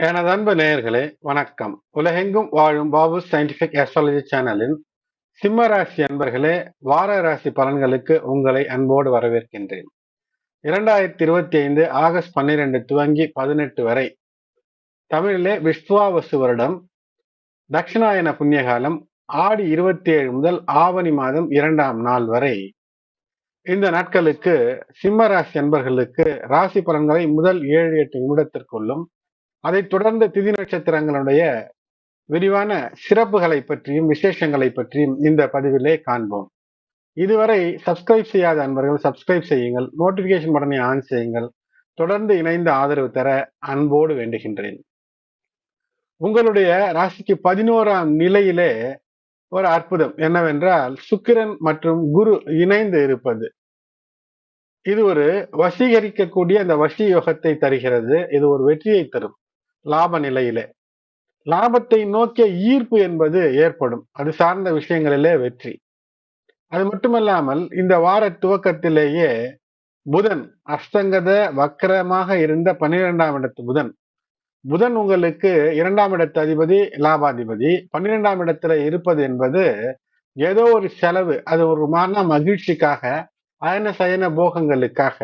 எனது அன்பு நேயர்களே வணக்கம். உலகெங்கும் வாழும் பாபு சயின்டிபிக் ஆஸ்ட்ராலஜி சேனலின் சிம்ம ராசி அன்பர்களே வார ராசி பலன்களுக்கு உங்களை அன்போடு வரவேற்கின்றேன். இரண்டாயிரத்தி இருபத்தி ஐந்து ஆகஸ்ட் பன்னிரெண்டு துவங்கி பதினெட்டு வரை தமிழிலே விஸ்வாவசு வருடம் தட்சிணாயன புண்ணியகாலம் ஆடி இருபத்தி ஏழு முதல் ஆவணி மாதம் இரண்டாம் நாள் வரை. இந்த நாட்களுக்கு சிம்ம ராசி அன்பர்களுக்கு ராசி பலன்களை முதல் ஏழு எட்டு நிமிடத்திற்குள்ளும் அதைத் தொடர்ந்து திதி நட்சத்திரங்களுடைய விரிவான சிறப்புகளை பற்றியும் விசேஷங்களை பற்றியும் இந்த பதிவிலே காண்போம். இதுவரை சப்ஸ்கிரைப் செய்யாத அன்பர்கள் சப்ஸ்கிரைப் செய்யுங்கள். நோட்டிபிகேஷன் பட்டனை ஆன் செய்யுங்கள். தொடர்ந்து இணைந்து ஆதரவு தர அன்போடு வேண்டுகின்றேன். உங்களுடைய ராசிக்கு பதினோராம் நிலையிலே ஒரு அற்புதம் என்னவென்றால் சுக்கிரன் மற்றும் குரு இணைந்து இருப்பது. இது ஒரு வசீகரிக்கக்கூடிய அந்த வசி யோகத்தை தருகிறது. இது ஒரு வெற்றியை தரும். லாப நிலையிலே. லாபத்தை நோக்கிய ஈர்ப்பு என்பது ஏற்படும். அது சார்ந்த விஷயங்களிலே வெற்றி. அது மட்டுமல்லாமல் இந்த வார துவக்கத்திலேயே புதன் அஸ்தங்கத வக்கரமாக இருந்த பன்னிரெண்டாம் இடத்து புதன். புதன் உங்களுக்கு இரண்டாம் இடத்து அதிபதி லாபாதிபதி. பன்னிரெண்டாம் இடத்துல இருப்பது என்பது ஏதோ ஒரு செலவு அது ஒரு மன மகிழ்ச்சிக்காக அயன சயன போகங்களுக்காக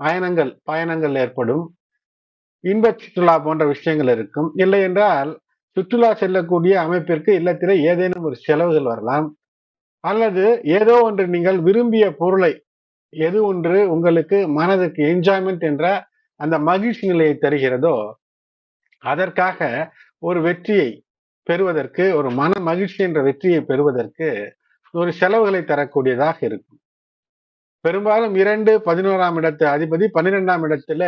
பயணங்கள் பயணங்கள் ஏற்படும். இன்ப சுற்றுலா போன்ற விஷயங்கள் இருக்கும். இல்லை என்றால் சுற்றுலா செல்லக்கூடிய அமைப்பிற்கு இல்லத்திலே ஏதேனும் ஒரு செலவுகள் வரலாம். அல்லது ஏதோ ஒன்று நீங்கள் விரும்பிய பொருளை எது ஒன்று உங்களுக்கு மனதுக்கு என்ஜாய்மெண்ட் என்ற அந்த மகிழ்ச்சி நிலையை தருகிறதோ அதற்காக ஒரு வெற்றியை பெறுவதற்கு ஒரு மன மகிழ்ச்சி என்ற வெற்றியை பெறுவதற்கு ஒரு செலவுகளை தரக்கூடியதாக இருக்கும். பெரும்பாலும் இரண்டு பதினோராம் இடத்து அதிபதி பன்னிரெண்டாம் இடத்துல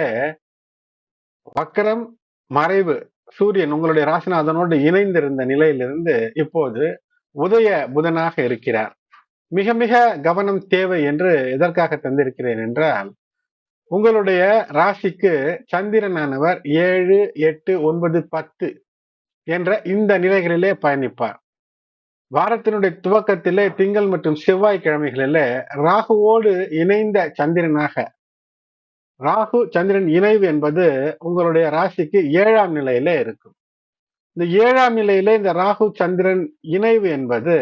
வக்கரம் மறைவு சூரியன் உங்களுடைய ராசிநாதனோடு இணைந்திருந்த நிலையிலிருந்து இப்போது உதய புதனாக இருக்கிறார். மிக மிக கவனம் தேவை என்று எதற்காக தந்திருக்கிறேன் என்றால் உங்களுடைய ராசிக்கு சந்திரனானவர் ஏழு எட்டு ஒன்பது பத்து என்ற இந்த நிலைகளிலே பயணிப்பார். வாரத்தினுடைய துவக்கத்திலே திங்கள் மற்றும் செவ்வாய் கிழமைகளிலே ராகுவோடு இணைந்த சந்திரனாக ராகு சந்திரன் இணைவு என்பது உங்களுடைய ராசிக்கு ஏழாம் நிலையில இருக்கும். இந்த ஏழாம் நிலையில இந்த ராகு சந்திரன் இணைவு என்பது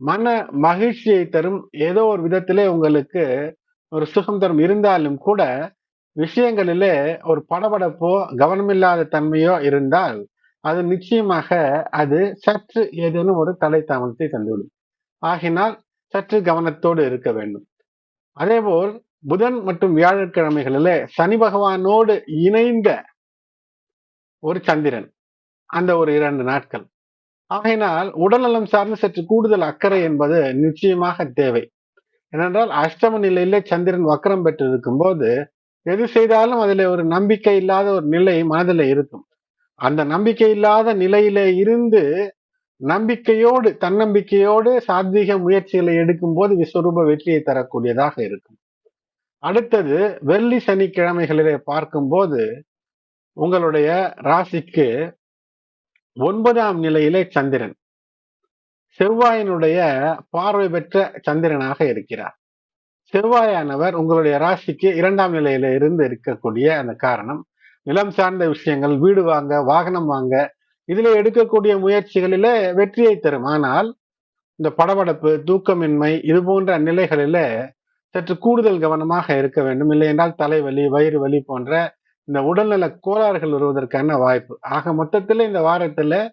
மன மகிழ்ச்சியை தரும் ஏதோ ஒரு விதத்திலே உங்களுக்கு ஒரு சுகம் தரும். இருந்தாலும் கூட விஷயங்களிலே ஒரு படபடப்போ கவனமில்லாத தன்மையோ இருந்தால் அது நிச்சயமாக அது சற்று ஏதேனும் ஒரு தலை தாமதத்தை தந்துவிடும். ஆகினால் சற்று கவனத்தோடு இருக்க வேண்டும். அதேபோல் புதன் மற்றும் வியாழக்கிழமைகளிலே சனி பகவானோடு இணைந்த ஒரு சந்திரன். அந்த ஒரு இரண்டு நாட்கள். ஆகையினால் உடல்நலம் சார்ந்து சற்று கூடுதல் அக்கறை என்பது நிச்சயமாக தேவை. ஏனென்றால் அஷ்டம நிலையில சந்திரன் வக்கரம் பெற்று இருக்கும் போது எது செய்தாலும் அதில் ஒரு நம்பிக்கை இல்லாத ஒரு நிலை மனதில் இருக்கும். அந்த நம்பிக்கை இல்லாத நிலையில இருந்து நம்பிக்கையோடு தன்னம்பிக்கையோடு சாத்வீக முயற்சிகளை எடுக்கும் போது விஸ்வரூப வெற்றியை தரக்கூடியதாக இருக்கும். அடுத்தது வெள்ளி சனிக்கிழமைகளிலே பார்க்கும்போது உங்களுடைய ராசிக்கு ஒன்பதாம் நிலையிலே சந்திரன். செவ்வாயினுடைய பார்வை பெற்ற சந்திரனாக இருக்கிறார். செவ்வாயானவர் உங்களுடைய ராசிக்கு இரண்டாம் நிலையில இருந்து இருக்கக்கூடிய அந்த காரணம். நிலம் சார்ந்த விஷயங்கள் வீடு வாங்க வாகனம் வாங்க இதுல எடுக்கக்கூடிய முயற்சிகளில வெற்றியை தரும். ஆனால் இந்த படபடப்பு தூக்கமின்மை இது போன்ற நிலைகளில சற்று கூடுதல் கவனமாக இருக்க வேண்டும். இல்லை என்றால் தலைவலி வயிறு வலி போன்ற இந்த உடல்நல கோளாறுகள் வருவதற்கான வாய்ப்பு. ஆக மொத்தத்தில் இந்த வாரத்துல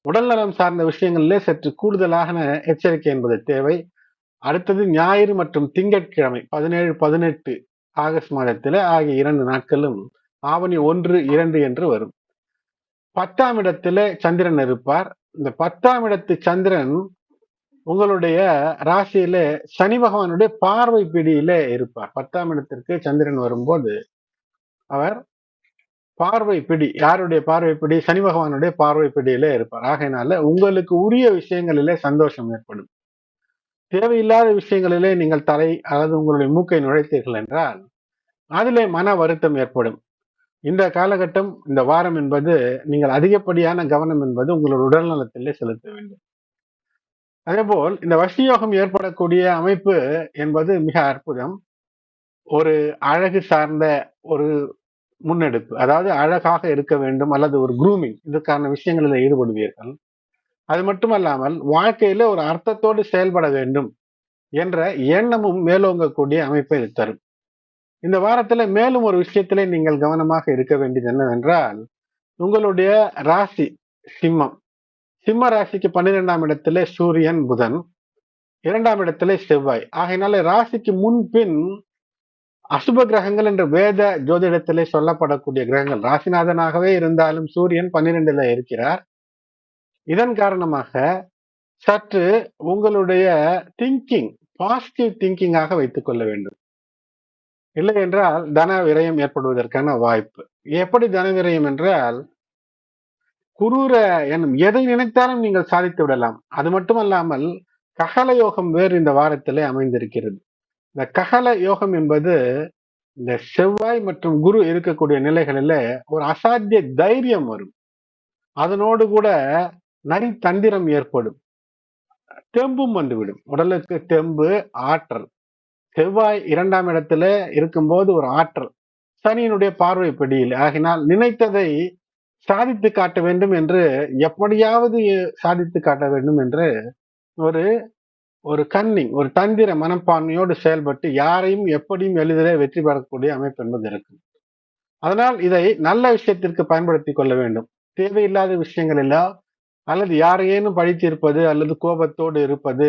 உடல்நலம் சார்ந்த விஷயங்களிலே சற்று கூடுதலாக எச்சரிக்கை என்பது தேவை. அடுத்தது ஞாயிறு மற்றும் திங்கட்கிழமை பதினேழு பதினெட்டு ஆகஸ்ட் மாதத்தில் ஆகிய இரண்டு நாட்களும் ஆவணி ஒன்று இரண்டு என்று வரும். பத்தாம் இடத்துல சந்திரன் இருப்பார். இந்த பத்தாம் இடத்து சந்திரன் உங்களுடைய ராசியிலே சனி பகவானுடைய பார்வை பிடியிலே இருப்பார். பத்தாம் இடத்திற்கு சந்திரன் வரும்போது அவர் பார்வை பிடி யாருடைய பார்வை பிடி? சனி பகவானுடைய பார்வை பிடியிலே இருப்பார். ஆகையினால உங்களுக்கு உரிய விஷயங்களிலே சந்தோஷம் ஏற்படும். தேவையில்லாத விஷயங்களிலே நீங்கள் தலை அல்லது உங்களுடைய மூக்கை நுழைத்தீர்கள் என்றால் அதிலே மன வருத்தம் ஏற்படும். இந்த காலகட்டம் இந்த வாரம் என்பது நீங்கள் அதிகப்படியான கவனம் என்பது உங்களுடைய உடல்நலத்திலே செலுத்த வேண்டும். அதேபோல் இந்த வசியோகம் ஏற்படக்கூடிய அமைப்பு என்பது மிக அற்புதம். ஒரு அழகு சார்ந்த ஒரு முன்னெடுப்பு. அதாவது அழகாக இருக்க வேண்டும் அல்லது ஒரு குரூமிங் இதுக்கான விஷயங்களில் ஈடுபடுவீர்கள். அது மட்டுமல்லாமல் வாழ்க்கையில ஒரு அர்த்தத்தோடு செயல்பட வேண்டும் என்ற எண்ணமும் மேலோங்கக்கூடிய அமைப்பை இது தரும். இந்த வாரத்துல மேலும் ஒரு விஷயத்திலே நீங்கள் கவனமாக இருக்க வேண்டியது என்னவென்றால் உங்களுடைய ராசி சிம்மம். சிம்ம ராசிக்கு பன்னிரெண்டாம் இடத்துல சூரியன் புதன். இரண்டாம் இடத்துல செவ்வாய். ஆகையினால ராசிக்கு முன்பின் அசுப கிரகங்கள் என்ற வேத ஜோதிடத்திலே சொல்லப்படக்கூடிய கிரகங்கள். ராசிநாதனாகவே இருந்தாலும் சூரியன் பன்னிரெண்டுல இருக்கிறார். இதன் காரணமாக சற்று உங்களுடைய திங்கிங் பாசிட்டிவ் திங்கிங்காக வைத்துக் கொள்ள வேண்டும். இல்லை என்றால் தன விரயம் ஏற்படுவதற்கான வாய்ப்பு. எப்படி தன விரயம் என்றால் குரூர என்னும் எதை நினைத்தாலும் நீங்கள் சாதித்து விடலாம். அது மட்டுமல்லாமல் ககல யோகம் வேறு இந்த வாரத்திலே அமைந்திருக்கிறது. இந்த ககல யோகம் என்பது இந்த செவ்வாய் மற்றும் குரு இருக்கக்கூடிய நிலைகளில ஒரு அசாத்திய தைரியம் வரும். அதனோடு கூட நரி தந்திரம் ஏற்படும். தெம்பும் வந்துவிடும். உடலுக்கு தெம்பு ஆற்றல். செவ்வாய் இரண்டாம் இடத்துல இருக்கும்போது ஒரு ஆற்றல். சனியினுடைய பார்வை பிடியில். ஆகினால் நினைத்ததை சாதித்து காட்ட வேண்டும் என்று எப்படியாவது சாதித்து காட்ட வேண்டும் என்று ஒரு ஒரு கன்னிங் ஒரு தந்திர மனப்பான்மையோடு செயல்பட்டு யாரையும் எப்படியும் எளிதிலே வெற்றி பெறக்கூடிய அமைப்பு என்பது இருக்கும் அதனால் இதை நல்ல விஷயத்திற்கு பயன்படுத்தி கொள்ள வேண்டும். தேவையில்லாத விஷயங்களிலோ அல்லது யாரையேனும் பழித்திருப்பது அல்லது கோபத்தோடு இருப்பது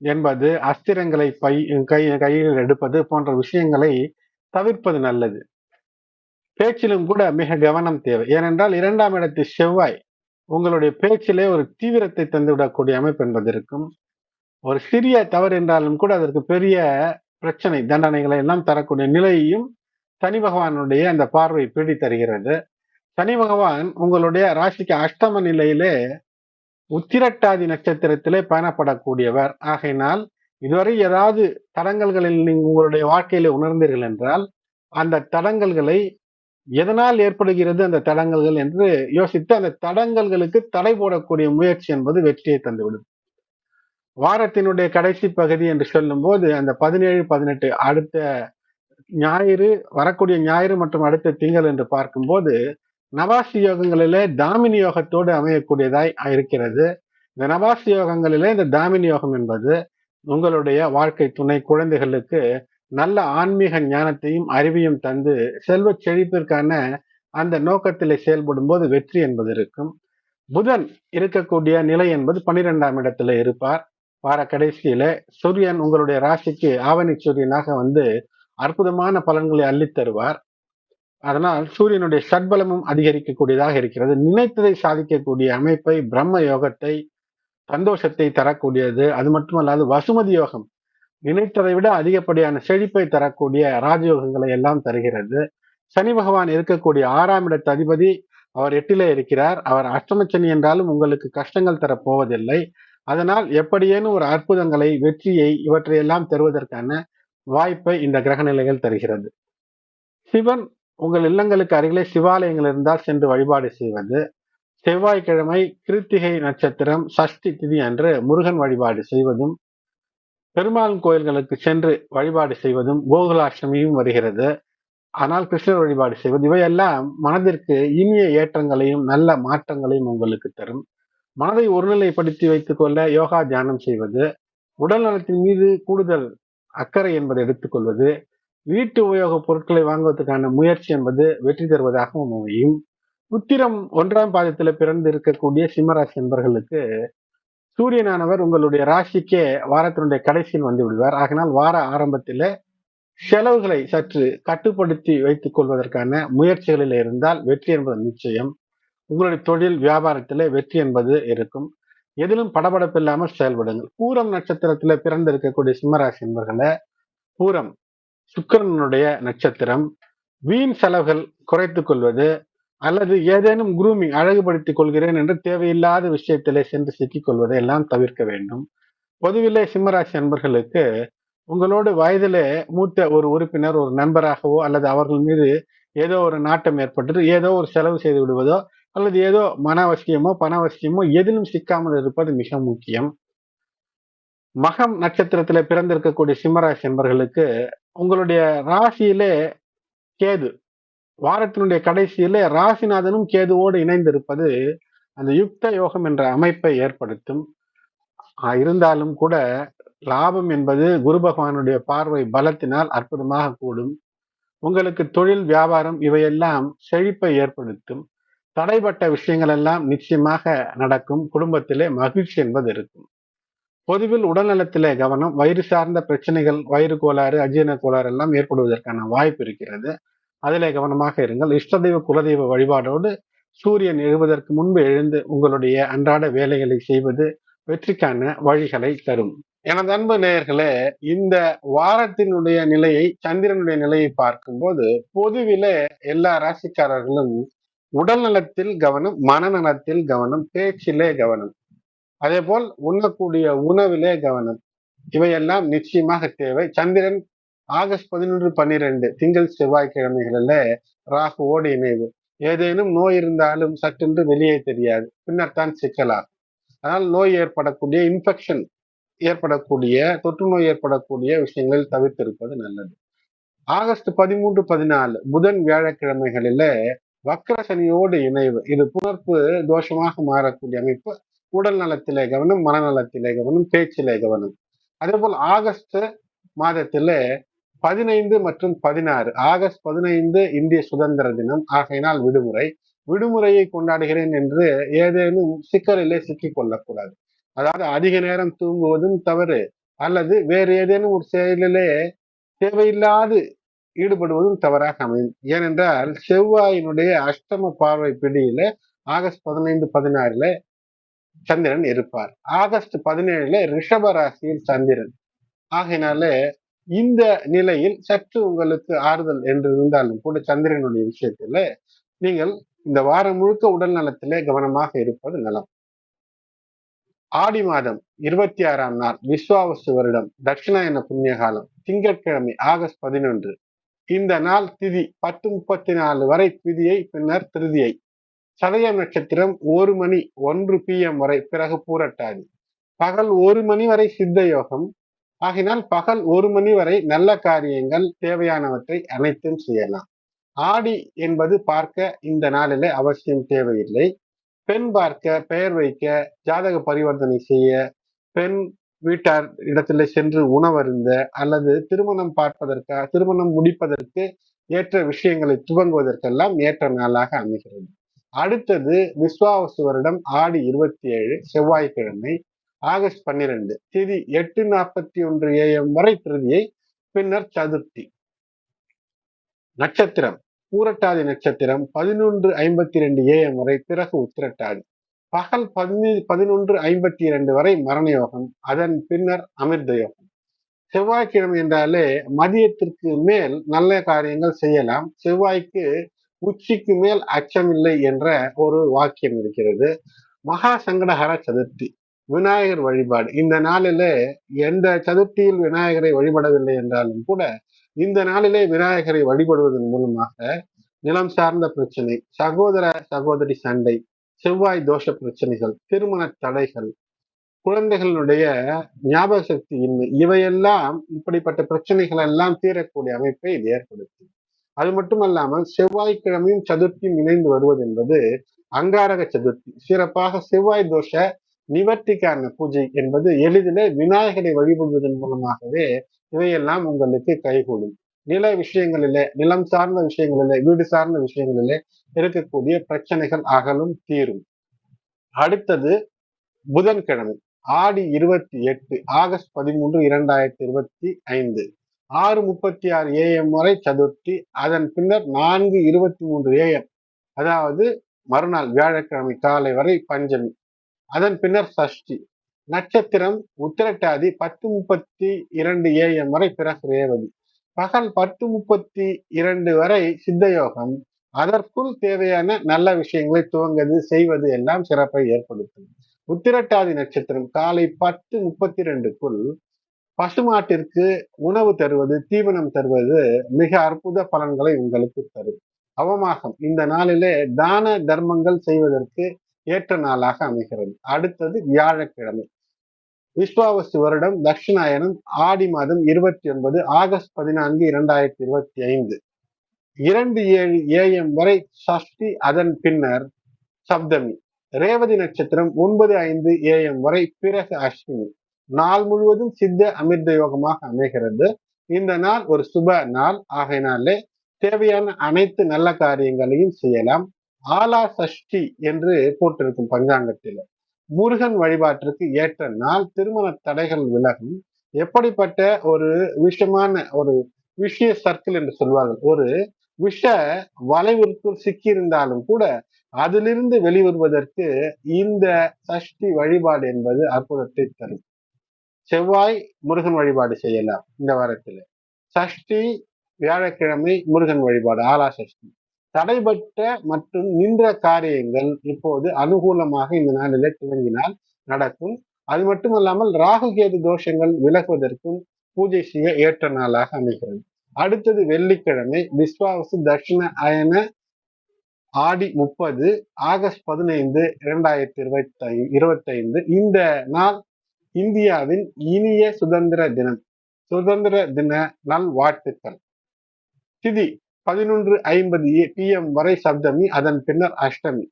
என்பது அஸ்திரங்களை பை கை கையில் எடுப்பது போன்ற விஷயங்களை தவிர்ப்பது நல்லது. பேச்சிலும் கூட மிக கவனம் தேவை. ஏனென்றால் இரண்டாம் இடத்து செவ்வாய் உங்களுடைய பேச்சிலே ஒரு தீவிரத்தை தந்துவிடக்கூடிய அமைப்பு என்பது இருக்கும். ஒரு சிறிய தவறு என்றாலும் கூட அதற்கு பெரிய பிரச்சனை தண்டனைகளை எல்லாம் தரக்கூடிய நிலையையும் சனி பகவானுடைய அந்த பார்வை பிடி தருகிறது சனி பகவான் உங்களுடைய ராசிக்கு அஷ்டம நிலையிலே உத்திரட்டாதி நட்சத்திரத்திலே பயணப்படக்கூடியவர். ஆகையினால் இதுவரை ஏதாவது தடங்கல்களில் நீங்கள் உங்களுடைய வாழ்க்கையில உணர்ந்தீர்கள் என்றால் அந்த தடங்கல்களை எதனால் ஏற்படுகிறது அந்த தடங்கல்கள் என்று யோசித்து அந்த தடங்கல்களுக்கு தடை போடக்கூடிய முயற்சி என்பது வெற்றியை தந்துவிடும். வாரத்தினுடைய கடைசி பகுதி என்று சொல்லும் போது அந்த பதினேழு பதினெட்டு அடுத்த ஞாயிறு வரக்கூடிய ஞாயிறு மற்றும் அடுத்த திங்கள் என்று பார்க்கும்போது நவாசி யோகங்களிலே தாமினி யோகத்தோடு அமையக்கூடியதாய் இருக்கிறது. இந்த நவாசி யோகங்களிலே இந்த தாமினி யோகம் என்பது உங்களுடைய வாழ்க்கை துணை குழந்தைகளுக்கு நல்ல ஆன்மீக ஞானத்தையும் அறிவையும் தந்து செல்வ செழிப்பிற்கான அந்த நோக்கத்திலே செயல்படும் போது வெற்றி என்பது இருக்கும். புதன் இருக்கக்கூடிய நிலை என்பது பனிரெண்டாம் இடத்துல இருப்பார். வார கடைசியில சூரியன் உங்களுடைய ராசிக்கு ஆவணி சூரியனாக வந்து அற்புதமான பலன்களை அள்ளி தருவார். அதனால் சூரியனுடைய சட்பலமும் அதிகரிக்கக்கூடியதாக இருக்கிறது. நினைத்ததை சாதிக்கக்கூடிய அமைப்பை பிரம்ம யோகத்தை சந்தோஷத்தை தரக்கூடியது. அது மட்டுமல்லாது வசுமதி யோகம் நினைத்ததை விட அதிகப்படியான செழிப்பை தரக்கூடிய ராஜயோகங்களை எல்லாம் தருகிறது. சனி பகவான் இருக்கக்கூடிய ஆறாம் இடத்து அதிபதி அவர் எட்டிலே இருக்கிறார். அவர் அஷ்டமச்சனி என்றாலும் உங்களுக்கு கஷ்டங்கள் தரப்போவதில்லை. அதனால் எப்படியேனும் ஒரு அற்புதங்களை வெற்றியை இவற்றையெல்லாம் தருவதற்கான வாய்ப்பை இந்த கிரக நிலைகள் தருகிறது. சிவன் உங்கள் இல்லங்களுக்கு அருகிலே சிவாலயங்கள் இருந்தால் சென்று வழிபாடு செய்வது. செவ்வாய்க்கிழமை கிருத்திகை நட்சத்திரம் சஷ்டி திதி அன்று முருகன் வழிபாடு செய்வதும் பெருமாள் கோயில்களுக்கு சென்று வழிபாடு செய்வதும் கோகுலாஷ்டமியும் வருகிறது. ஆனால் கிருஷ்ணர் வழிபாடு செய்வது இவையெல்லாம் மனதிற்கு இனிய ஏற்றங்களையும் நல்ல மாற்றங்களையும் உங்களுக்கு தரும். மனதை ஒருநிலைப்படுத்தி வைத்துக் கொள்ள யோகா தியானம் செய்வது உடல் நலத்தின் மீது கூடுதல் அக்கறை என்பதை எடுத்துக்கொள்வது வீட்டு உபயோக பொருட்களை வாங்குவதற்கான முயற்சி என்பது வெற்றி தருவதாகவும் அமையும். உத்திரம் ஒன்றாம் பாதத்தில் பிறந்து இருக்கக்கூடிய சிம்மராசி என்பர்களுக்கு சூரியனானவர் உங்களுடைய ராசிக்கே வாரத்தினுடைய கடைசியில் வந்து விடுவார். ஆகினால் வார ஆரம்பத்தில் செலவுகளை சற்று கட்டுப்படுத்தி வைத்துக் கொள்வதற்கான முயற்சிகளில் இருந்தால் வெற்றி என்பது நிச்சயம். உங்களுடைய தொழில் வியாபாரத்தில் வெற்றி என்பது இருக்கும். எதிலும் படபடப்பு இல்லாமல் செயல்படுங்கள். பூரம் நட்சத்திரத்துல பிறந்து இருக்கக்கூடிய சிம்மராசி என்பர்களை பூரம் சுக்கரனுடைய நட்சத்திரம். வீண் செலவுகள் குறைத்துக் கொள்வது அல்லது ஏதேனும் குரூமிங் அழகுபடுத்திக் கொள்கிறேன் என்று தேவையில்லாத விஷயத்திலே சென்று சிக்கிக் கொள்வதை எல்லாம் தவிர்க்க வேண்டும். பொதுவிலே சிம்மராசி நண்பர்களுக்கு உங்களோடு வயதிலே மூத்த ஒரு உறுப்பினர் ஒரு நண்பராகவோ அல்லது அவர்கள் மீது ஏதோ ஒரு நாட்டம் ஏற்பட்டு ஏதோ ஒரு செலவு செய்து விடுவதோ அல்லது ஏதோ மன அவசியமோ பண அவசியமோ எதிலும் சிக்காமல் இருப்பது மிக முக்கியம். மகம் நட்சத்திரத்துல பிறந்திருக்கக்கூடிய சிம்மராசி என்பர்களுக்கு உங்களுடைய ராசியிலே கேது வாரத்தினுடைய கடைசியில ராசிநாதனும் கேதுவோடு இணைந்திருப்பது அந்த யுக்த யோகம் என்ற அமைப்பை ஏற்படுத்தும். இருந்தாலும் கூட லாபம் என்பது குரு பகவானுடைய பார்வை பலத்தினால் அற்புதமாக கூடும். உங்களுக்கு தொழில் வியாபாரம் இவையெல்லாம் செழிப்பை ஏற்படுத்தும். தடைப்பட்ட விஷயங்கள் எல்லாம் நிச்சயமாக நடக்கும். குடும்பத்திலே மகிழ்ச்சி என்பது இருக்கும். பொதுவில் உடல்நலத்திலே கவனம் வயிறு சார்ந்த பிரச்சனைகள் வயிறு கோளாறு அஜீரண கோளாறு எல்லாம் ஏற்படுவதற்கான வாய்ப்பு இருக்கிறது. அதிலே கவனமாக இருங்கள். இஷ்டதெய்வ குலதெய்வ வழிபாடோடு சூரியன் எழுவதற்கு முன்பு எழுந்து உங்களுடைய அன்றாட வேலைகளை செய்வது வெற்றிக்கான வழிகளை தரும். எனது அன்பு நேயர்களே இந்த வாரத்தினுடைய நிலையை சந்திரனுடைய நிலையை பார்க்கும்போது பொதுவில எல்லா ராசிக்காரர்களும் உடல் நலத்தில் கவனம் மனநலத்தில் கவனம் பேச்சிலே கவனம் அதே போல் உண்ணக்கூடிய உணவிலே கவனம். இவையெல்லாம் நிச்சயமாக தேவை. சந்திரன் ஆகஸ்ட் பதினொன்று பன்னிரெண்டு திங்கள் செவ்வாய்க்கிழமைகளில் ராகுவோடு இணைவு. ஏதேனும் நோய் இருந்தாலும் சட்டென்று வெளியே தெரியாது. பின்னர் தான் சிக்கலாகும். அதனால் நோய் ஏற்படக்கூடிய இன்ஃபெக்ஷன் ஏற்படக்கூடிய தொற்று நோய் ஏற்படக்கூடிய விஷயங்களில் தவிர்த்திருப்பது நல்லது. ஆகஸ்ட் பதிமூன்று பதினாலு புதன் வியாழக்கிழமைகளில வக்கர சனியோடு இணைவு. இது புணர்ப்பு தோஷமாக மாறக்கூடிய அமைப்பு. உடல் நலத்திலே கவனம் மனநலத்திலே கவனம் பேச்சிலே கவனம். அதே போல் ஆகஸ்ட் மாதத்துல பதினைந்து மற்றும் பதினாறு. ஆகஸ்ட் பதினைந்து இந்திய சுதந்திர தினம். ஆகையினால் விடுமுறை. விடுமுறையை கொண்டாடுகிறேன் என்று ஏதேனும் சிக்கலிலே சிக்கிக் கொள்ளக்கூடாது அதாவது அதிக நேரம் தூங்குவதும் தவறு. அல்லது வேறு ஏதேனும் ஒரு செயலிலே தேவையில்லாது ஈடுபடுவதும் தவறாக அமையும். ஏனென்றால் செவ்வாயினுடைய அஷ்டம பார்வை பிடியில ஆகஸ்ட் பதினைந்து பதினாறுல சந்திரன் இருப்பார். ஆகஸ்ட் பதினேழுல ரிஷப ராசியில் சந்திரன். ஆகையினால இந்த நிலையில் சற்று உங்களுக்கு ஆறுதல் என்று இருந்தாலும் கூட சந்திரனுடைய விஷயத்துல நீங்கள் இந்த வாரம் முழுக்க உடல் நலத்திலே கவனமாக இருப்பது நலம். ஆடி மாதம் இருபத்தி ஆறாம் நாள் விஸ்வாவசு வருடம் தட்சிணாயன புண்ணிய காலம் திங்கட்கிழமை ஆகஸ்ட் பதினொன்று. இந்த நாள் திதி பத்து முப்பத்தி நாலு வரை திதியை பின்னர் திருதியை. சதயம் நட்சத்திரம் ஒரு மணி ஒன்று பி எம் வரை பிறகு பூரட்டாதி. பகல் ஒரு மணி வரை சித்த யோகம் ஆகினால் பகல் ஒரு மணி வரை நல்ல காரியங்கள் தேவையானவற்றை அனைத்தும் செய்யலாம். ஆடி என்பது பார்க்க இந்த நாளிலே அவசியம் தேவையில்லை. பெண் பார்க்க பெயர் வைக்க ஜாதக பரிவர்த்தனை செய்ய பெண் வீட்டார் இடத்துல சென்று உணவருந்த அல்லது திருமணம் பார்ப்பதற்காக திருமணம் முடிப்பதற்கு ஏற்ற விஷயங்களை துவங்குவதற்கெல்லாம் ஏற்ற நாளாக அமைகிறது. அடுத்தது விஸ்வாவசு வருடம் ஆடி இருபத்தி ஏழு செவ்வாய்க்கிழமை. ஆகஸ்ட் பன்னிரண்டு திதி எட்டு நாற்பத்தி ஒன்று ஏஎம் வரை திருதியை பின்னர் சதுர்த்தி. நட்சத்திரம். பூரட்டாதி நட்சத்திரம் பதினொன்று ஐம்பத்தி ரெண்டு ஏஎம் வரை பிறகு உத்திரட்டாதி. பகல் பதினி பதினொன்று ஐம்பத்தி இரண்டு வரை மரண யோகம் அதன் பின்னர் அமிர்த யோகம் செவ்வாய்க்கிழமை என்றாலே மதியத்திற்கு மேல் நல்ல காரியங்கள் செய்யலாம். செவ்வாய்க்கு உச்சிக்கு மேல் அச்சமில்லை என்ற ஒரு வாக்கியம் இருக்கிறது. மகா சங்கடஹர சதுர்த்தி. விநாயகர் வழிபாடு. இந்த நாளிலே எந்த சதுர்த்தியில் விநாயகரை வழிபடவில்லை என்றாலும் கூட இந்த நாளிலே விநாயகரை வழிபடுவதன் மூலமாக நிலம் சார்ந்த பிரச்சனை சகோதர சகோதரி சண்டை செவ்வாய் தோஷ பிரச்சனைகள் திருமண தடைகள் குழந்தைகளுடைய ஞாபக சக்தி இன்மை இவையெல்லாம் இப்படிப்பட்ட பிரச்சனைகள் எல்லாம் தீரக்கூடிய அமைப்பை இது ஏற்படுத்தும் அது மட்டுமல்லாமல் செவ்வாய்க்கிழமையும் சதுர்த்தியும் இணைந்து வருவது என்பது அங்காரக சதுர்த்தி. சிறப்பாக செவ்வாய் தோஷ நிவர்த்திக்கான பூஜை என்பது எளிதில் விநாயகரை வழிபடுவதன் மூலமாகவே இவையெல்லாம் உங்களுக்கு கைகூடும். நில விஷயங்களிலே நிலம் சார்ந்த விஷயங்களிலே வீடு சார்ந்த விஷயங்களிலே இருக்கக்கூடிய பிரச்சனைகள் அகலும் தீரும். அடுத்தது புதன்கிழமை ஆடி இருபத்தி எட்டு ஆகஸ்ட் பதிமூன்று இரண்டாயிரத்தி இருபத்தி ஐந்து. ஆறு முப்பத்தி ஆறு ஏஎம் வரை சதுர்த்தி அதன் பின்னர் நான்கு இருபத்தி மூன்று ஏஎம் அதாவது மறுநாள் வியாழக்கிழமை காலை வரை பஞ்சமி. அதன் பின்னர் சஷ்டி. நட்சத்திரம் உத்திரட்டாதி பத்து முப்பத்தி இரண்டு ஏஎம் வரை பிறகு ரேவதி. பகல் பத்து முப்பத்தி இரண்டு வரை சித்தயோகம். அதற்குள் தேவையான நல்ல விஷயங்களை துவங்குவது செய்வது எல்லாம் சிறப்பை ஏற்படுத்தும். உத்திரட்டாதி நட்சத்திரம் காலை பத்து முப்பத்தி ரெண்டுக்குள் பசுமாட்டிற்கு உணவு தருவது தீவனம் தருவது மிக அற்புத பலன்களை உங்களுக்கு தரும். அவமாகம். இந்த நாளிலே தான தர்மங்கள் செய்வதற்கு ஏற்ற நாளாக அமைகிறது. அடுத்தது வியாழக்கிழமை. விஸ்வாவசு வருடம் தட்சிணாயனம் ஆடி மாதம் இருபத்தி ஒன்பது ஆகஸ்ட் பதினான்கு இரண்டாயிரத்தி இருபத்தி ஐந்து இரண்டு ஏழு ஏஎம் வரை சஷ்டி அதன் பின்னர் சப்தமி. ரேவதி நட்சத்திரம் ஒன்பது ஐந்து ஏஎம் வரை பிறகு அஷ்டமி. நாள் முழுவதும் சித்த அமிர்த யோகமாக அமைகிறது. இந்த நாள் ஒரு சுப நாள். ஆகையினாலே தேவையான அனைத்து நல்ல காரியங்களையும் செய்யலாம். ஆலா சஷ்டி என்று போட்டிருக்கும் பஞ்சாங்கத்தில். முருகன் வழிபாட்டிற்கு ஏற்ற நாள் திருமண தடைகள் விலகும். எப்படிப்பட்ட ஒரு விஷமான ஒரு விஷய சர்க்கிள் என்று சொல்வார்கள். ஒரு விஷ வளைவிற்குள் சிக்கியிருந்தாலும் கூட அதிலிருந்து வெளிவருவதற்கு இந்த சஷ்டி வழிபாடு என்பது அற்புதத்தை தரும். செவ்வாய் முருகன் வழிபாடு செய்யலாம் இந்த வாரத்தில். சஷ்டி வியாழக்கிழமை முருகன் வழிபாடு ஆலா சஷ்டி. தடைபட்ட மற்றும் நின்ற காரியங்கள் இப்போது அனுகூலமாக இந்த நாளில துவங்கினால் நடக்கும். அது மட்டுமல்லாமல் ராகு கேது தோஷங்கள் விலகுவதற்கும் பூஜை செய்ய ஏற்ற நாளாக அமைகிறது. அடுத்தது வெள்ளிக்கிழமை விஸ்வாவசு தட்சிண அயன ஆடி முப்பது ஆகஸ்ட் பதினைந்து இரண்டாயிரத்தி இருபத்தி இருபத்தைந்து. இந்த நாள் இந்தியாவின் இனிய சுதந்திர தினம். சுதந்திர தின நல் வாழ்த்துக்கள் திதி பதினொன்று ஐம்பது பிஎம் வரை சப்தமி அதன் பின்னர் அஷ்டமி.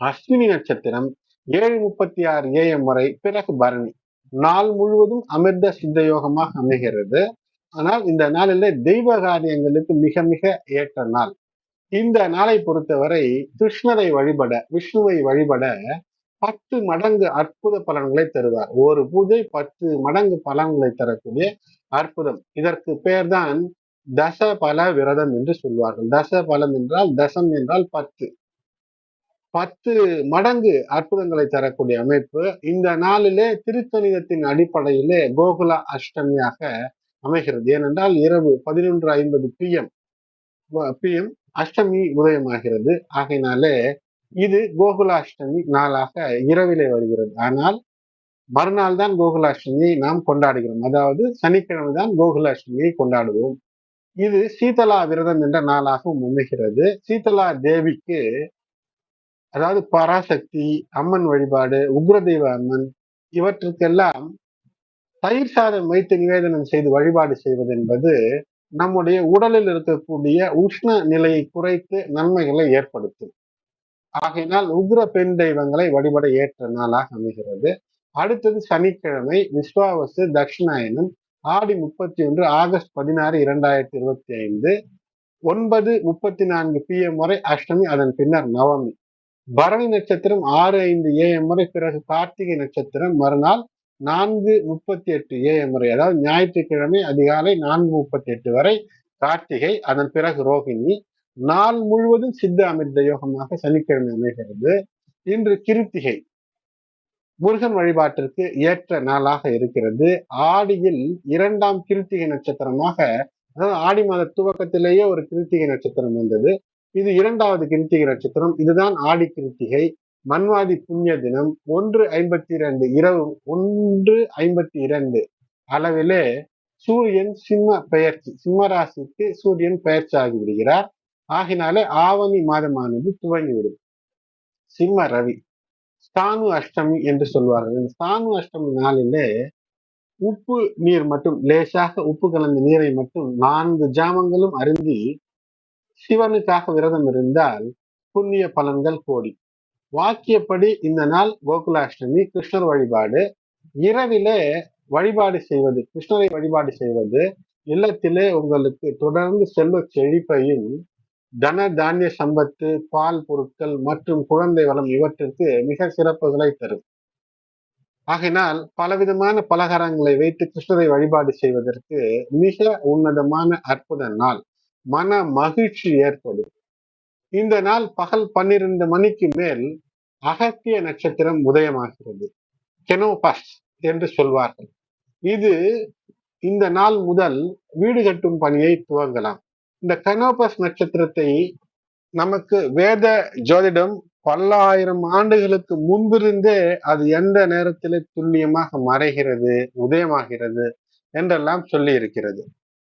அஸ்வினி நட்சத்திரம் ஏழு முப்பத்தி ஆறு ஏஎம் வரை பிறகு பரணி. நாள் முழுவதும் அமிர்த சித்த யோகமாக அமைகிறது. ஆனால் இந்த நாளில் தெய்வ காரியங்களுக்கு மிக மிக ஏற்ற நாள். இந்த நாளை பொறுத்தவரை கிருஷ்ணரை வழிபட விஷ்ணுவை வழிபட பத்து மடங்கு அற்புத பலன்களை தருவார். ஒரு பூஜை பத்து மடங்கு பலன்களை தரக்கூடிய அற்புதம். இதற்கு பெயர்தான் தச பல விரதம் என்று சொல்வார்கள். தச பலம் என்றால் தசம் என்றால் பத்து. பத்து மடங்கு அற்புதங்களை தரக்கூடிய அமைப்பு. இந்த நாளிலே திருத்தணிதத்தின் அடிப்படையிலே கோகுல அஷ்டமியாக அமைகிறது. ஏனென்றால் இரவு பதினொன்று ஐம்பது பிஎம் பிஎம் அஷ்டமி உதயமாகிறது. ஆகையினாலே இது கோகுலாஷ்டமி நாளாக இரவிலே வருகிறது. ஆனால் மறுநாள் தான் கோகுலாஷ்டமியை நாம் கொண்டாடுகிறோம். அதாவது சனிக்கிழமை தான் கோகுலாஷ்டமியை கொண்டாடுவோம். இது சீதலா விரதம் என்ற நாளாகவும் அமைகிறது. சீதலா தேவிக்கு அதாவது பராசக்தி அம்மன் வழிபாடு உக்ரதெய்வ அம்மன் இவற்றுக்கெல்லாம் தயிர் சாதம் வைத்து நிவேதனம் செய்து வழிபாடு செய்வது என்பது நம்முடைய உடலில் இருக்கக்கூடிய உஷ்ண நிலையை குறைத்து நன்மைகளை ஏற்படுத்தும். ஆகையினால் உக்ர பெண் தெய்வங்களை வழிபட ஏற்ற நாளாக அமைகிறது. அடுத்தது சனிக்கிழமை விஸ்வாவசு தட்சிணாயனம் ஆடி முப்பத்தி ஒன்று ஆகஸ்ட் பதினாறு இரண்டாயிரத்தி இருபத்தி ஐந்து ஒன்பது முப்பத்தி நான்கு பி எம் வரை அஷ்டமி அதன் பின்னர் நவமி. பரணி நட்சத்திரம் ஆறு ஐந்து ஏஎம் வரை பிறகு கார்த்திகை நட்சத்திரம் மறுநாள் நான்கு முப்பத்தி எட்டு ஏஎம் வரை அதாவது ஞாயிற்றுக்கிழமை அதிகாலை நான்கு முப்பத்தி எட்டு வரை கார்த்திகை அதன் பிறகு ரோஹிணி நாள் முழுவதும் சித்த அமிர்த யோகமாக சனிக்கிழமை அமைகிறது. இன்று கிருத்திகை. முருகன் வழிபாட்டிற்கு ஏற்ற நாளாக இருக்கிறது. ஆடியில் இரண்டாம் கிருத்திகை நட்சத்திரமாக அதாவது ஆடி மாத துவக்கத்திலேயே ஒரு கிருத்திகை நட்சத்திரம் வந்தது. இது இரண்டாவது கிருத்திகை நட்சத்திரம். இதுதான் ஆடி கிருத்திகை. மன்வாதி புண்ணிய தினம் ஒன்று ஐம்பத்தி இரண்டு இரவு ஒன்று ஐம்பத்தி இரண்டு அளவிலே சூரியன் சிம்ம பெயர்ச்சி சிம்ம ராசிக்கு சூரியன் பெயர்ச்சி ஆகிவிடுகிறார் ஆகினாலே ஆவணி மாதமானது துவங்கிவிடும். சிம்ம ரவி. ஸ்தானு அஷ்டமி என்று சொல்வார்கள். இந்த ஸ்தானு அஷ்டமி நாளிலே உப்பு நீர் மட்டும் லேசாக உப்பு கலந்த நீரை மட்டும் நான்கு ஜாமங்களும் அருந்தி சிவனுக்காக விரதம் இருந்தால் புண்ணிய பலன்கள் கோடி. வாக்கியப்படி இந்த நாள் கோகுலாஷ்டமி கிருஷ்ணர் வழிபாடு. இரவிலே வழிபாடு செய்வது கிருஷ்ணரை வழிபாடு செய்வது இல்லத்திலே உங்களுக்கு தொடர்ந்து செல்வ செழிப்பையும் தன தானிய சம்பத்து பால் பொருட்கள் மற்றும் குழந்தை வளம் இவற்றிற்கு மிக சிறப்புகளை தரும். ஆகினால் பலவிதமான பலகாரங்களை வைத்து கிருஷ்ணரை வழிபாடு செய்வதற்கு மிக உன்னதமான அற்புத நாள் மன மகிழ்ச்சி ஏற்படும். இந்த நாள் பகல் பன்னிரண்டு மணிக்கு மேல் அகத்திய நட்சத்திரம் உதயமாகிறது. கெனோபஸ் என்று சொல்வார்கள். இது இந்த நாள் முதல் வீடு கட்டும் பணியை துவங்கலாம். இந்த கனோபஸ் நட்சத்திரத்தை நமக்கு வேத ஜோதிடம் பல்லாயிரம் ஆண்டுகளுக்கு முன்பிருந்தே அது எந்த நேரத்தில் துல்லியமாக மறைகிறது உதயமாகிறது என்றெல்லாம் சொல்லி இருக்கிறது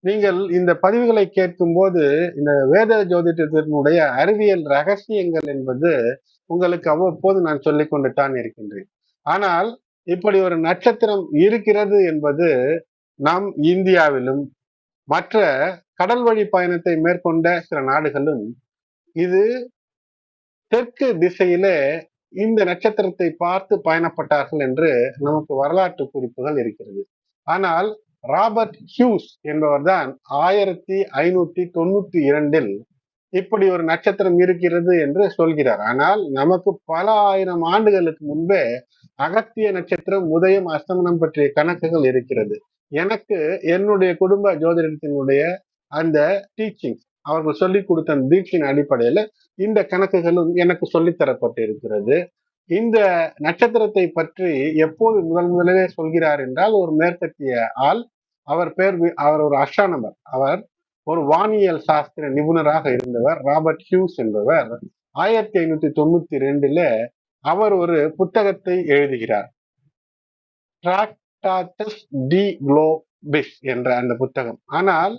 நீங்கள் இந்த பதிவுகளை கேட்கும் போது இந்த வேத ஜோதிடத்தினுடைய அறிவியல் ரகசியங்கள் என்பது உங்களுக்கு அவ்வப்போது நான் சொல்லிக் கொண்டுதான் இருக்கின்றேன். ஆனால் இப்படி ஒரு நட்சத்திரம் இருக்கிறது என்பது நம் இந்தியாவிலும் மற்ற கடல் வழி பயணத்தை மேற்கொண்ட சில நாடுகளும் இது தெற்கு திசையில இந்த நட்சத்திரத்தை பார்த்து பயணப்பட்டார்கள் என்று நமக்கு வரலாற்று குறிப்புகள் இருக்கிறது. ஆனால் ராபர்ட் ஹியூஸ் என்பவர்தான் ஆயிரத்தி ஐநூத்தி தொண்ணூத்தி இரண்டில் இப்படி ஒரு நட்சத்திரம் இருக்கிறது என்று சொல்கிறார். ஆனால் நமக்கு பல ஆயிரம் ஆண்டுகளுக்கு முன்பே அகத்திய நட்சத்திரம் உதயம் அஸ்தமனம் பற்றிய கணக்குகள் இருக்கிறது. எனக்கு என்னுடைய குடும்ப ஜோதிடத்தினுடைய அந்த டீச்சிங் அவர்கள் சொல்லிக் கொடுத்த தீட்சின் அடிப்படையில இந்த கணக்குகளும் எனக்கு சொல்லித்தரப்பட்டு இருக்கிறது இந்த நட்சத்திரத்தை பற்றி எப்போது முதல் முதலே சொல்கிறார் என்றால் ஒரு மேற்கத்திய ஆள் அவர் பேர் அவர் ஒரு அஸ்ட்ரானமர் அவர் ஒரு வானியல் சாஸ்திர நிபுணராக இருந்தவர் ராபர்ட் ஹியூஸ் என்பவர். ஆயிரத்தி ஐநூத்தி தொண்ணூத்தி ரெண்டுல அவர் ஒரு புத்தகத்தை எழுதுகிறார். டிராக்டாட்டஸ் டி குளோபிஸ் என்ற அந்த புத்தகம். ஆனால்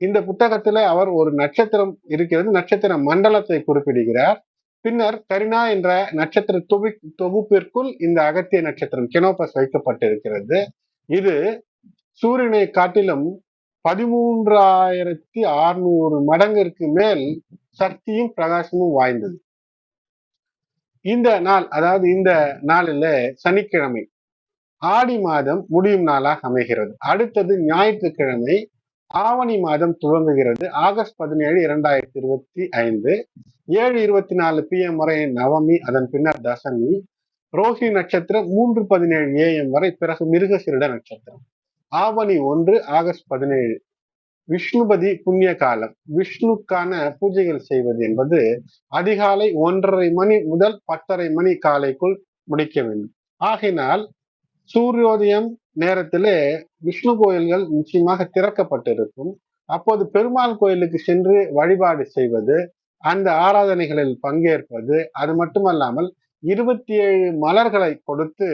இந்த புத்தகத்துல அவர் ஒரு நட்சத்திரம் இருக்கிறது. நட்சத்திர மண்டலத்தை குறிப்பிடுகிறார். பின்னர் கரினா என்ற நட்சத்திர தொகு தொகுப்பிற்குள் இந்த அகத்திய நட்சத்திரம் கெனோபஸ் வைக்கப்பட்டிருக்கிறது. இது சூரியனை காட்டிலும் பதிமூன்றாயிரத்தி அறுநூறு மடங்கிற்கு மேல் சக்தியும் பிரகாசமும் வாய்ந்தது. இந்த நாள் அதாவது இந்த நாளில சனிக்கிழமை ஆடி மாதம் முடியும் நாளாக அமைகிறது. அடுத்தது ஞாயிற்றுக்கிழமை ஆவணி மாதம் துவங்குகிறது. ஆகஸ்ட் பதினேழு இரண்டாயிரத்தி இருபத்தி ஐந்து. ஏழு இருபத்தி நாலு பி எம் வரை நவமி அதன் பின்னர் தசமி. ரோஹி நட்சத்திரம் மூன்று பதினேழு ஏஎம் வரை பிறகு மிருகசிருட நட்சத்திரம். ஆவணி ஒன்று ஆகஸ்ட் பதினேழு. விஷ்ணுபதி புண்ணிய காலம். விஷ்ணுக்கான பூஜைகள் செய்வது என்பது அதிகாலை ஒன்றரை மணி முதல் பத்தரை மணி காலைக்குள் முடிக்க வேண்டும். ஆகினால் சூரியோதயம் நேரத்திலே விஷ்ணு கோயில்கள் நிச்சயமாக திறக்கப்பட்டிருக்கும். அப்போது பெருமாள் கோயிலுக்கு சென்று வழிபாடு செய்வது அந்த ஆராதனைகளில் பங்கேற்பது அது மட்டுமல்லாமல் இருபத்தி ஏழு மலர்களை கொடுத்து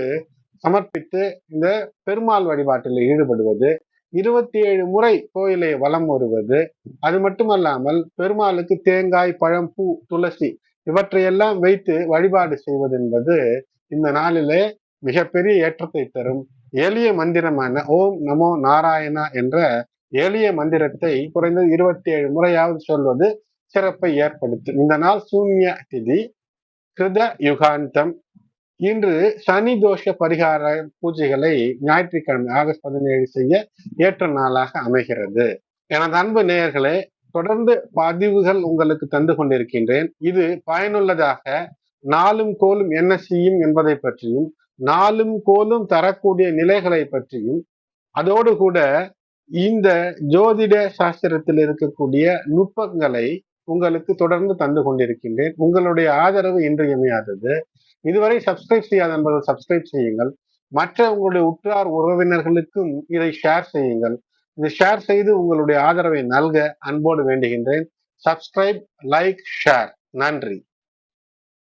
சமர்ப்பித்து இந்த பெருமாள் வழிபாட்டில் ஈடுபடுவது இருபத்தி ஏழு முறை கோயிலை வலம் வருவது அது மட்டுமல்லாமல் பெருமாளுக்கு தேங்காய் பழம் பூ துளசி இவற்றையெல்லாம் வைத்து வழிபாடு செய்வது என்பது இந்த நாளிலே மிகப்பெரிய ஏற்றத்தை தரும் எளிய மந்திரமான ஓம் நமோ நாராயணா என்ற எளிய மந்திரத்தை குறைந்தது இருபத்தி ஏழு முறையாவது சொல்வது சிறப்பை ஏற்படுத்தும். இந்த நாள் சூன்ய திதி கிருத யுகாந்தம். இன்று சனி தோஷ பரிகார பூஜைகளை ஞாயிற்றுக்கிழமை ஆகஸ்ட் பதினேழு செய்ய ஏற்ற நாளாக அமைகிறது. எனது அன்பு நேயர்களே தொடர்ந்து பதிவுகள் உங்களுக்கு தந்து கொண்டிருக்கின்றேன். இது பயனுள்ளதாக நாளும் கோலும் என்ன செய்யும் என்பதை பற்றியும் நாளும் கோலும் தரக்கூடிய நிலைகளை பற்றியும் அதோடு கூட இந்த ஜோதிட சாஸ்திரத்தில் இருக்கக்கூடிய நுட்பங்களை உங்களுக்கு தொடர்ந்து தந்து கொண்டிருக்கின்றேன். உங்களுடைய ஆதரவு இன்றியமையாதது. இதுவரை சப்ஸ்கிரைப் செய்யாத என்பதை சப்ஸ்கிரைப் செய்யுங்கள். மற்ற உங்களுடைய உற்றார் உறவினர்களுக்கும் இதை ஷேர் செய்யுங்கள். இதை ஷேர் செய்து உங்களுடைய ஆதரவை நல்க அன்போடு வேண்டுகின்றேன். சப்ஸ்கிரைப் லைக் ஷேர் நன்றி.